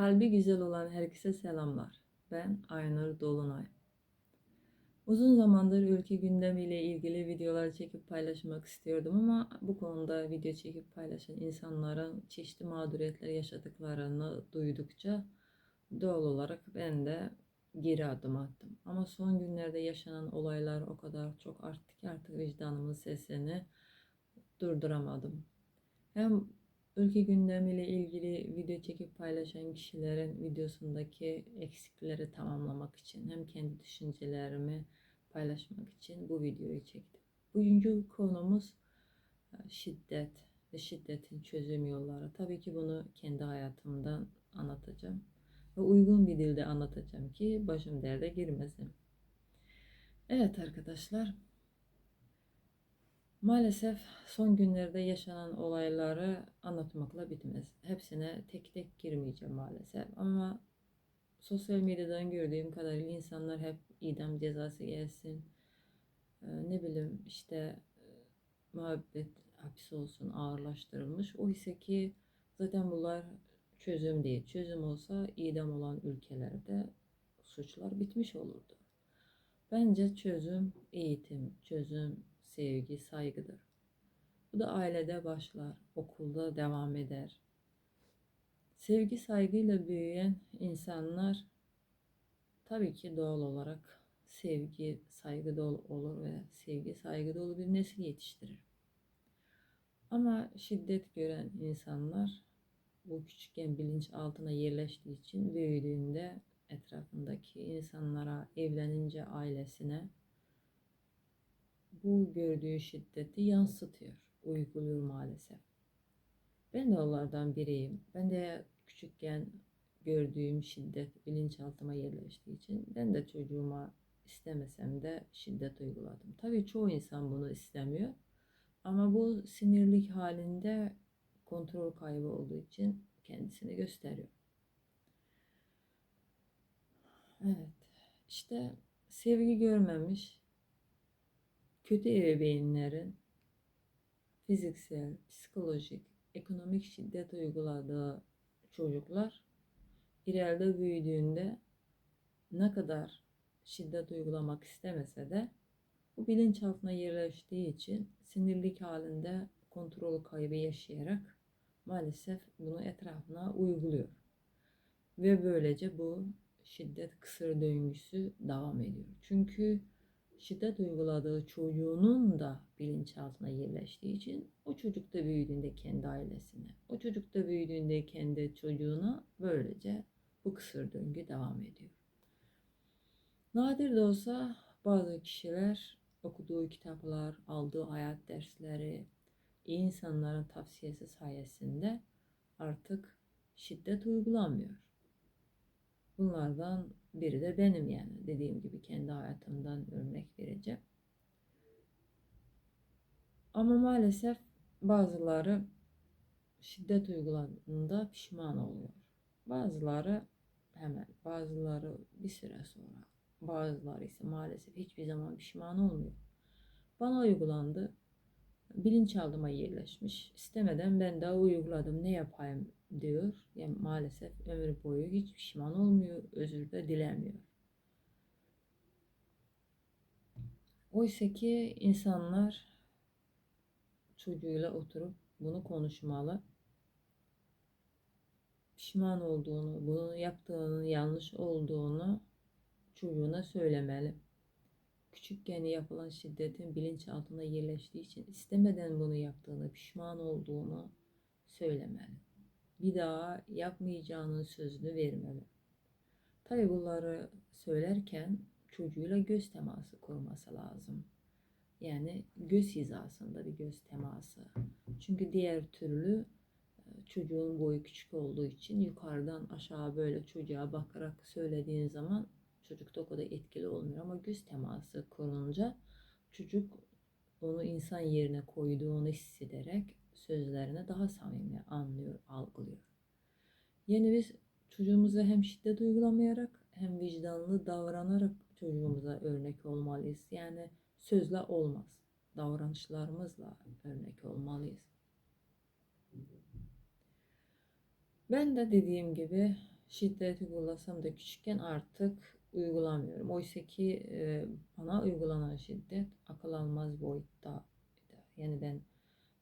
Kalbi güzel olan herkese selamlar. Ben Aynur Dolunay. Uzun zamandır ülke gündemiyle ilgili videolar çekip paylaşmak istiyordum ama bu konuda video çekip paylaşan insanların çeşitli mağduriyetler yaşadıklarını duydukça doğal olarak ben de geri adım attım. Ama son günlerde yaşanan olaylar o kadar çok arttı ki artık vicdanımın sesini durduramadım. Hem ülke gündemiyle ilgili video çekip paylaşan kişilerin videosundaki eksikleri tamamlamak için hem kendi düşüncelerimi paylaşmak için bu videoyu çektim. Bugünkü konumuz e, şiddet ve şiddetin çözüm yolları. Tabii ki bunu kendi hayatımdan anlatacağım ve uygun bir dilde anlatacağım ki başım derde girmesin. Evet arkadaşlar, Maalesef son günlerde yaşanan olayları anlatmakla bitmez. Hepsine tek tek girmeyeceğim maalesef ama sosyal medyadan gördüğüm kadarıyla insanlar hep idam cezası gelsin. Ee, ne bileyim işte e, muhabbet hapis olsun ağırlaştırılmış. O ise ki zaten bunlar çözüm değil. Çözüm olsa idam olan ülkelerde suçlar bitmiş olurdu. Bence çözüm eğitim, çözüm sevgi, saygıdır. Bu da ailede başlar, okulda devam eder. Sevgi saygıyla büyüyen insanlar tabii ki doğal olarak sevgi, saygı dolu olur ve sevgi, saygı dolu bir nesil yetiştirir. Ama şiddet gören insanlar bu küçükken bilinç altına yerleştiği için büyüdüğünde etrafındaki insanlara, evlenince ailesine bu gördüğü şiddeti yansıtıyor, uyguluyor maalesef. Ben de onlardan biriyim. Ben de küçükken gördüğüm şiddet bilinçaltıma yerleştiği için ben de çocuğuma istemesem de şiddet uyguladım. Tabii çoğu insan bunu istemiyor. Ama bu sinirlik halinde kontrol kaybı olduğu için kendisini gösteriyor. Evet. İşte sevgi görmemiş, kötü ebeveynlerin fiziksel, psikolojik, ekonomik şiddet uyguladığı çocuklar ileride büyüdüğünde ne kadar şiddet uygulamak istemese de bu bilinçaltına yerleştiği için sinirlik halinde kontrol kaybı yaşayarak maalesef bunu etrafına uyguluyor. Ve böylece bu şiddet kısır döngüsü devam ediyor. Çünkü şiddet uyguladığı çocuğunun da bilinçaltına yerleştiği için o çocuk da büyüdüğünde kendi ailesine, o çocuk da büyüdüğünde kendi çocuğuna böylece bu kısır döngü devam ediyor. Nadir de olsa bazı kişiler okuduğu kitaplar, aldığı hayat dersleri, iyi insanların tavsiyesi sayesinde artık şiddet uygulamıyor. Bunlardan biri de benim yani. Dediğim gibi kendi hayatımdan örnek vereceğim. Ama maalesef bazıları şiddet uyguladığında pişman oluyor. Bazıları hemen, bazıları bir süre sonra, bazıları ise maalesef hiçbir zaman pişman olmuyor. Bana uygulandı, bilinçaltıma yerleşmiş. İstemeden ben daha uyguladım, ne yapayım diyor. Yani maalesef ömür boyu hiç pişman olmuyor, özür de dilemiyor. Oysa ki insanlar çocuğuyla oturup bunu konuşmalı. Pişman olduğunu, bunu yaptığının yanlış olduğunu çocuğuna söylemeli. Küçükken yapılan şiddetin bilinçaltına yerleştiği için istemeden bunu yaptığını, pişman olduğunu söylemeli bir daha yapmayacağının sözünü vermeli. Tabi bunları söylerken çocuğuyla göz teması kurması lazım. Yani göz hizasında bir göz teması. Çünkü diğer türlü e, çocuğun boyu küçük olduğu için yukarıdan aşağı böyle çocuğa bakarak söylediğin zaman çocukta o kadar etkili olmuyor ama göz teması kurunca çocuk onu insan yerine koyduğunu hissederek sözlerini daha samimi anlıyor, algılıyor. Yani biz çocuğumuza hem şiddet uygulamayarak hem vicdanlı davranarak çocuğumuza örnek olmalıyız. Yani sözle olmaz. Davranışlarımızla örnek olmalıyız. Ben de dediğim gibi şiddet uygulasam da küçükken artık uygulamıyorum. Oysa ki e, bana uygulanan şiddet akıl almaz boyutta. Yani ben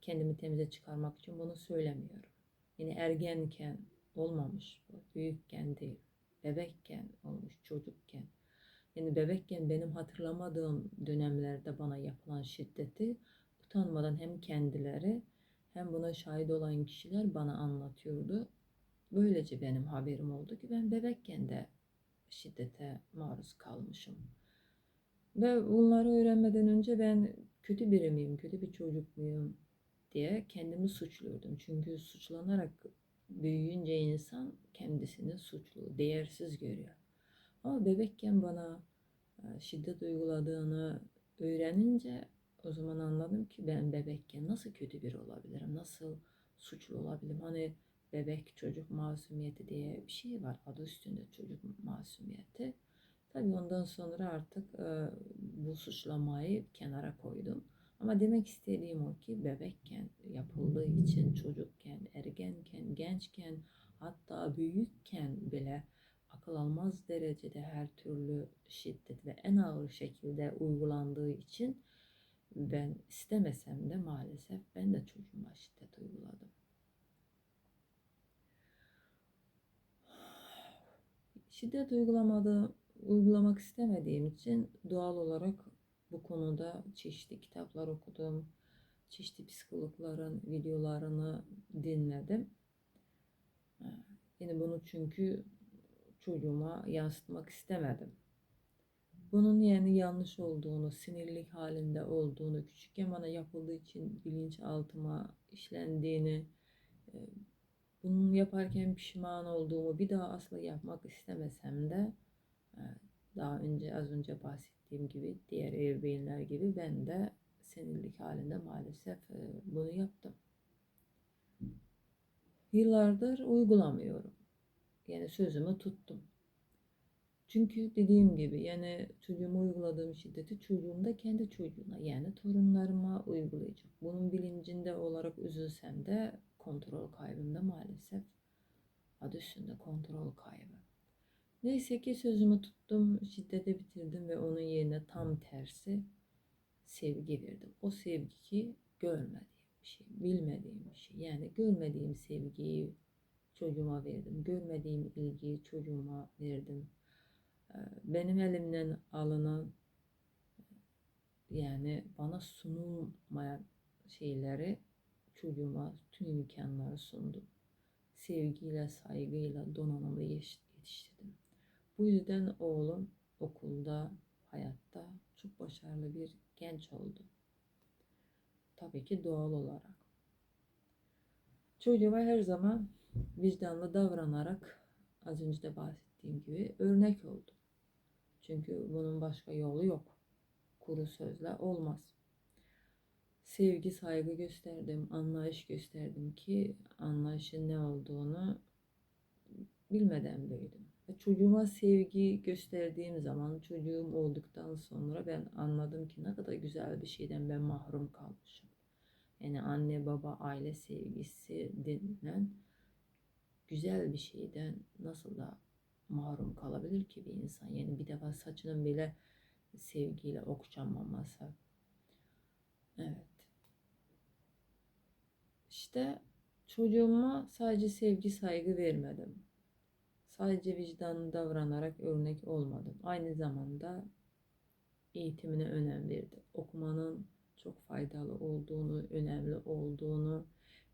kendimi temize çıkarmak için bunu söylemiyorum. Yani ergenken olmamış. Büyükken değil. Bebekken olmuş, çocukken. Yani bebekken benim hatırlamadığım dönemlerde bana yapılan şiddeti utanmadan hem kendileri hem buna şahit olan kişiler bana anlatıyordu. Böylece benim haberim oldu ki ben bebekken de şiddete maruz kalmışım. Ve bunları öğrenmeden önce ben kötü biri miyim, kötü bir çocuk muyum diye kendimi suçluyordum. Çünkü suçlanarak büyüyünce insan kendisini suçlu, değersiz görüyor. Ama bebekken bana e, şiddet uyguladığını öğrenince o zaman anladım ki ben bebekken nasıl kötü biri olabilirim, nasıl suçlu olabilirim. Hani bebek çocuk masumiyeti diye bir şey var. Adı üstünde çocuk masumiyeti. Tabii ondan sonra artık e, bu suçlamayı kenara koydum. Ama demek istediğim o ki bebekken yapıldığı için çocukken, ergenken, gençken hatta büyükken bile akıl almaz derecede her türlü şiddet ve en ağır şekilde uygulandığı için ben istemesem de maalesef ben de çocuğuma şiddet uyguladım. Şiddet uygulamadı, uygulamak istemediğim için doğal olarak bu konuda çeşitli kitaplar okudum. Çeşitli psikologların videolarını dinledim. Yine bunu çünkü çocuğuma yansıtmak istemedim. Bunun yani yanlış olduğunu, sinirlik halinde olduğunu, küçükken bana yapıldığı için bilinçaltıma işlendiğini, bunun yaparken pişman olduğumu bir daha asla yapmak istemesem de e, daha önce az önce bahsettiğim gibi diğer ebeveynler gibi ben de sinirlik halinde maalesef e, bunu yaptım. Yıllardır uygulamıyorum. Yani sözümü tuttum. Çünkü dediğim gibi yani çocuğuma uyguladığım şiddeti çocuğum da kendi çocuğuna yani torunlarıma uygulayacak. Bunun bilincinde olarak üzülsem de kontrol kaybında maalesef adı üstünde kontrol kaybı. Neyse ki sözümü tuttum, şiddete bitirdim ve onun yerine tam tersi sevgi verdim. O sevgiyi görmediğim bir şey, bilmediğim bir şey. Yani görmediğim sevgiyi çocuğuma verdim. Görmediğim ilgiyi çocuğuma verdim. Ee, benim elimden alınan yani bana sunulmayan şeyleri çocuğuma tüm imkanları sundum. Sevgiyle, saygıyla, donanımlı yetiştirdim. Bu yüzden oğlum okulda, hayatta çok başarılı bir genç oldu. Tabii ki doğal olarak. Çocuğuma her zaman vicdanlı davranarak az önce de bahsettiğim gibi örnek oldu. Çünkü bunun başka yolu yok. Kuru sözle olmaz. Sevgi, saygı gösterdim, anlayış gösterdim ki anlayışın ne olduğunu bilmeden büyüdüm. Çocuğuma sevgi gösterdiğim zaman, çocuğum olduktan sonra ben anladım ki ne kadar güzel bir şeyden ben mahrum kalmışım. Yani anne, baba, aile sevgisi denilen güzel bir şeyden nasıl da mahrum kalabilir ki bir insan? Yani bir defa saçının bile sevgiyle okşanmaması. Evet. İşte çocuğuma sadece sevgi saygı vermedim. Sadece vicdanlı davranarak örnek olmadım. Aynı zamanda eğitimine önem verdim. Okumanın çok faydalı olduğunu, önemli olduğunu,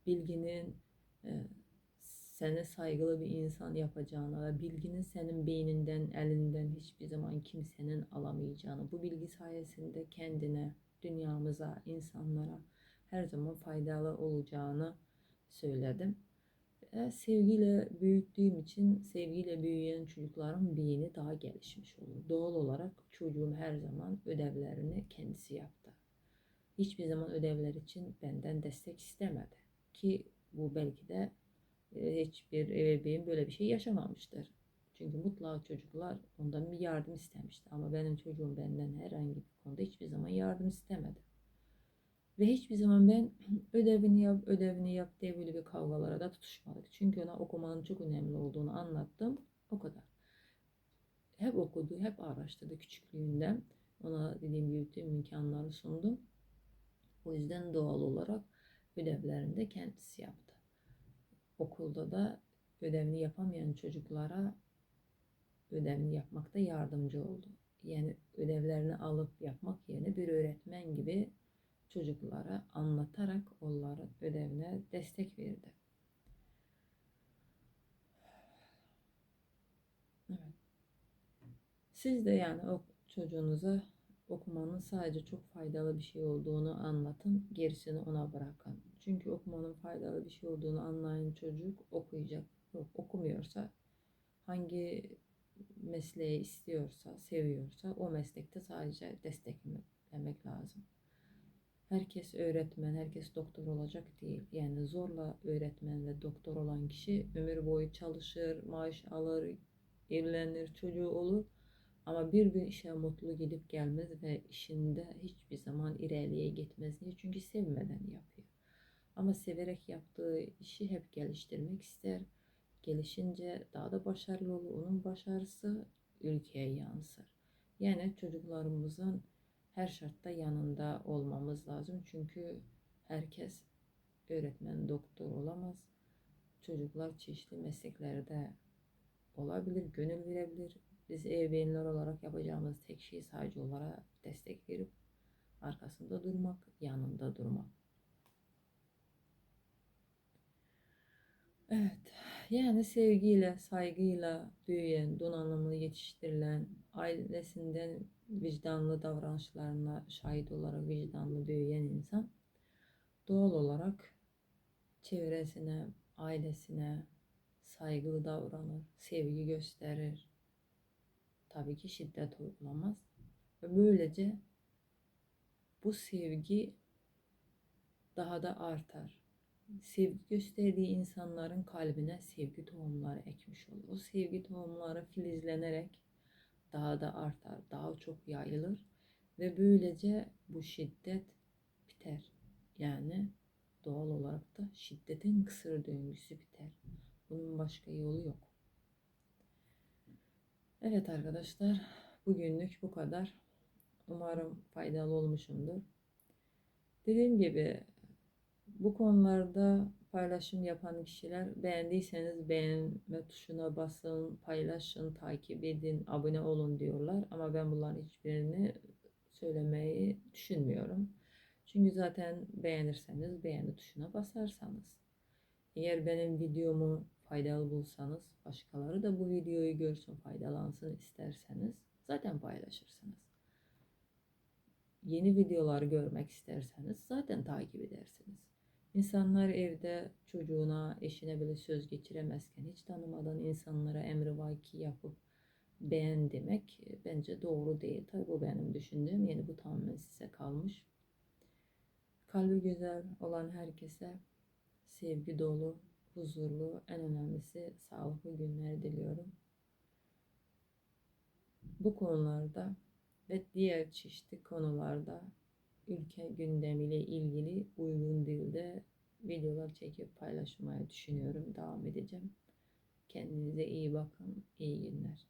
bilginin e, seni saygılı bir insan yapacağını ve bilginin senin beyninden, elinden hiçbir zaman kimsenin alamayacağını, bu bilgi sayesinde kendine, dünyamıza, insanlara her zaman faydalı olacağını söyledim. Ve sevgiyle büyüttüğüm için sevgiyle büyüyen çocukların beyni daha gelişmiş olur. Doğal olarak çocuğum her zaman ödevlerini kendisi yaptı. Hiçbir zaman ödevler için benden destek istemedi. Ki bu belki de e, hiçbir ebeveyn böyle bir şey yaşamamıştır. Çünkü mutlaka çocuklar ondan bir yardım istemişti. Ama benim çocuğum benden herhangi bir konuda hiçbir zaman yardım istemedi. Ve hiçbir zaman ben ödevini yap, ödevini yap diye böyle bir kavgalara da tutuşmadık. Çünkü ona okumanın çok önemli olduğunu anlattım. O kadar. Hep okudu, hep araştırdı küçüklüğünden. Ona dediğim gibi tüm imkanları sundum. O yüzden doğal olarak ödevlerini de kendisi yaptı. Okulda da ödevini yapamayan çocuklara ödevini yapmakta yardımcı oldu. Yani ödevlerini alıp yapmak yerine bir öğretmen gibi çocuklara anlatarak onların ödevine destek verdi. Evet. Siz de yani o çocuğunuza okumanın sadece çok faydalı bir şey olduğunu anlatın, gerisini ona bırakın. Çünkü okumanın faydalı bir şey olduğunu anlayan çocuk okuyacak. Yok, okumuyorsa hangi mesleği istiyorsa, seviyorsa o meslekte sadece desteklemek lazım. Herkes öğretmen, herkes doktor olacak değil. Yani zorla öğretmen ve doktor olan kişi ömür boyu çalışır, maaş alır, evlenir, çocuğu olur. Ama bir gün işe mutlu gidip gelmez ve işinde hiçbir zaman ileriye gitmez. Niye? Çünkü sevmeden yapıyor. Ama severek yaptığı işi hep geliştirmek ister. Gelişince daha da başarılı olur. Onun başarısı ülkeye yansır. Yani çocuklarımızın her şartta yanında olmamız lazım. Çünkü herkes öğretmen, doktor olamaz. Çocuklar çeşitli mesleklerde olabilir, gönül verebilir. Biz ebeveynler olarak yapacağımız tek şey sadece onlara destek verip arkasında durmak, yanında durmak. Evet, yani sevgiyle, saygıyla büyüyen, donanımlı yetiştirilen, ailesinden vicdanlı davranışlarına şahit olarak vicdanlı büyüyen insan doğal olarak çevresine, ailesine saygılı davranır, sevgi gösterir. Tabii ki şiddet uygulamaz. Ve böylece bu sevgi daha da artar. Sevgi gösterdiği insanların kalbine sevgi tohumları ekmiş olur. O sevgi tohumları filizlenerek daha da artar, daha çok yayılır ve böylece bu şiddet biter. Yani doğal olarak da şiddetin kısır döngüsü biter. Bunun başka yolu yok. Evet arkadaşlar, bugünlük bu kadar. Umarım faydalı olmuşumdur. Dediğim gibi bu konularda paylaşım yapan kişiler beğendiyseniz beğenme tuşuna basın, paylaşın, takip edin, abone olun diyorlar. Ama ben bunların hiçbirini söylemeyi düşünmüyorum. Çünkü zaten beğenirseniz beğeni tuşuna basarsanız. Eğer benim videomu faydalı bulsanız, başkaları da bu videoyu görsün, faydalansın isterseniz zaten paylaşırsınız. Yeni videolar görmek isterseniz zaten takip edersiniz. İnsanlar evde çocuğuna, eşine bile söz geçiremezken hiç tanımadan insanlara emri vaki yapıp beğen demek e, bence doğru değil. Tabi bu benim düşündüğüm. Yani bu tamamen size kalmış. Kalbi güzel olan herkese sevgi dolu, huzurlu, en önemlisi sağlıklı günler diliyorum. Bu konularda ve diğer çeşitli konularda ülke gündemiyle ilgili uygun dilde videolar çekip paylaşmayı düşünüyorum. Devam edeceğim. Kendinize iyi bakın. İyi günler.